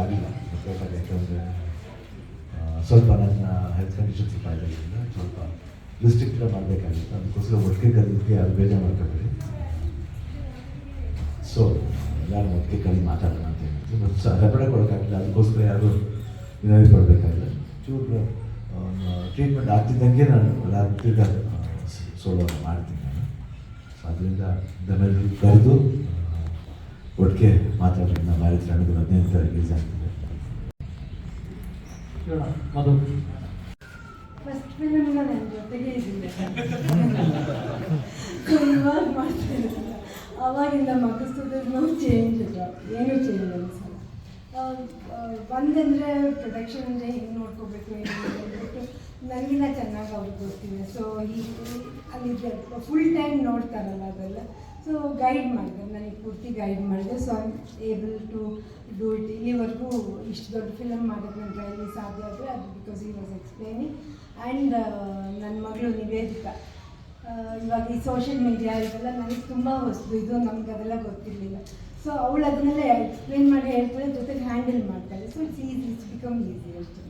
ಆಗಿಲ್ಲ ಬೇಕಾದ್ರೆ ಯಾಕಂದರೆ ಸ್ವಲ್ಪ ನನ್ನ ಹೆಲ್ತ್ ಕಂಡೀಷನ್ಸ್ ಇರೋದ್ರಿಂದ ಸ್ವಲ್ಪ ರಿಸ್ಟ್ರಿಕ್ಟ್ ಮಾಡಬೇಕಾಗಿತ್ತು ಅದಕ್ಕೋಸ್ಕರ ಒಟ್ಟಿಗೆ ಕರೀಲಿಕ್ಕೆ ಯಾರು ಬೇಜಾರು ಮಾಡ್ಕೋಬೇಡಿ ಸೊ ನಾನು ಮತ್ತೆ ಕಲಿ ಮಾತಾಡೋಣ ಅಂತ ಹೇಳಿ ಬಟ್ ಸಪರೇಟ್ ಕೊಡೋಕ್ಕಾಗಿಲ್ಲ ಅದಕ್ಕೋಸ್ಕರ ಯಾರು ವಿನವಿ ಕೊಡಬೇಕಾಗಿಲ್ಲ. ಚೂರು ಟ್ರೀಟ್ಮೆಂಟ್ ಆಗ್ತಿದ್ದಂಗೆ ನಾನು ರಾತ್ರಿ ಸೋಲೋ ಮಾಡ್ತೀನಿ ನಾನು. ಅದರಿಂದ ದಮೇಲೆ ಕರೆದು ಒಟ್ಟಿಗೆ ಮಾತಾಡೋಣ ನಮ್ಮ ಮ್ಯಾರೇಜ್ ನನಗೆ ಹದಿನೈದು ತಾರೀಕು ರಿಲೀಸ್ ಆಗ್ತಿದೆ. ಮಧು. ಫಸ್ಟ್ ಫಿಲ್ಮ್ ನನ್ನ ಜೊತೆಗೆ ಇದ್ದಿಲ್ಲ ಸೊ ಇವಾಗ ಮಾಡ್ತಾ ಇರಲಿಲ್ಲ ಅವಾಗಿಂದ ಮಗಸ್ತದ ನೋ ಚೇಂಜ್ ಇಲ್ಲ. ಏನೂ ಚೇಂಜ್ ಅನಿಸಲ್ಲ ಒಂದಂದರೆ ಪ್ರೊಡಕ್ಷನ್ ಅಂದರೆ ಹೆಂಗೆ ನೋಡ್ಕೋಬೇಕು ಅಂದ್ಬಿಟ್ಟು ನನಗಿನ್ನ ಚೆನ್ನಾಗಿ ಅವ್ರಿಗೆ ಗೊತ್ತಿದೆ ಸೊ ಈ, ಅಲ್ಲಿ ಫುಲ್ ಟೈಮ್ ನೋಡ್ತಾರಲ್ಲ ಅದೆಲ್ಲ. ಸೊ ಗೈಡ್ ಮಾಡಿದೆ. ನನಗೆ ಪೂರ್ತಿ ಗೈಡ್ ಮಾಡಿದೆ. So I able to do it ಇಲ್ಲಿವರೆಗೂ ಇಷ್ಟು ದೊಡ್ಡ ಫಿಲಮ್ ಮಾಡೋದು ನನ್ನ ಕೈಯಲ್ಲಿ ಸಾಧ್ಯ ಆದರೆ ಅದು ಬಿಕಾಸ್ ಈ ವಾಸ್ ಎಕ್ಸ್ಪ್ಲೇನಿಂಗ್ ಆ್ಯಂಡ್ ನನ್ನ ಮಗಳು ನಿವೇದಿತಾ ಇವಾಗ ಈ ಸೋಷಿಯಲ್ ಮೀಡಿಯಾ ಇದೆಲ್ಲ ನನಗೆ ತುಂಬ ಹೊಸದು. ಇದು ನಮ್ಗೆ ಅದೆಲ್ಲ ಗೊತ್ತಿರಲಿಲ್ಲ. ಸೊ ಅವಳು ಅದನ್ನೆಲ್ಲ ಎಕ್ಸ್ಪ್ಲೇನ್ ಮಾಡಿ ಹೇಳ್ತಾಳೆ, ಜೊತೆಗೆ ಹ್ಯಾಂಡಲ್ ಮಾಡ್ತಾಳೆ. So it's easy it's become easy ಅಷ್ಟೇ.